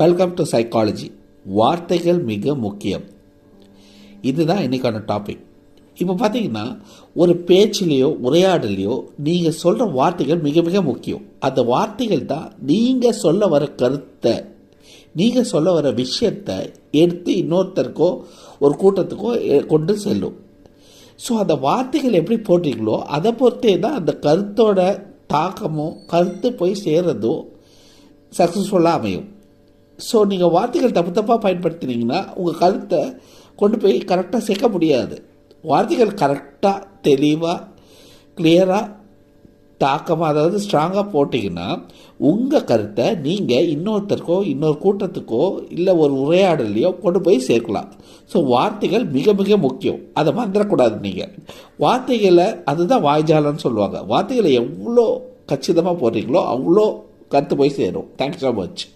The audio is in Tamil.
வெல்கம் டு சைக்காலஜி வார்த்தைகள் மிக முக்கியம். இதுதான் இன்னைக்கான டாபிக் இப்போ பார்த்தீங்கன்னா ஒரு பேச்சிலேயோ உரையாடலையோ நீங்கள் சொல்கிற வார்த்தைகள் மிக மிக முக்கியம். அந்த வார்த்தைகள் தான் நீங்கள் சொல்ல வர கருத்தை நீங்கள் சொல்ல வர விஷயத்தை எடுத்து இன்னொருத்தருக்கோ ஒரு கூட்டத்துக்கோ கொண்டு செல்லும். ஸோ அந்த வார்த்தைகள் எப்படி போடுறீங்களோ அதை பொறுத்தே தான் அந்த கருத்தோட தாக்கமும் கருத்து போய் சேர்றதும் சக்ஸஸ்ஃபுல்லாக அமையும். ஸோ நீங்கள் வார்த்தைகள் தப்பு தப்பாக பயன்படுத்தினீங்கன்னா உங்கள் கருத்தை கொண்டு போய் கரெக்டாக சேர்க்க முடியாது. வார்த்தைகள் கரெக்டாக தெளிவாக கிளியராக தாக்கமாக அதாவது ஸ்ட்ராங்காக போட்டிங்கன்னா உங்கள் கருத்தை நீங்கள் இன்னொருத்தருக்கோ இன்னொரு கூட்டத்துக்கோ இல்லை ஒரு உரையாடலையோ கொண்டு போய் சேர்க்கலாம். ஸோ வார்த்தைகள் மிக மிக முக்கியம். அதை மறந்துடக்கூடாது நீங்கள் வார்த்தைகளை அதுதான் வாய்ஜாலன்னு சொல்லுவாங்க. வார்த்தைகளை எவ்வளோ கச்சிதமாக போடுறீங்களோ அவ்வளோ கருத்து போய் சேரும். Thanks so much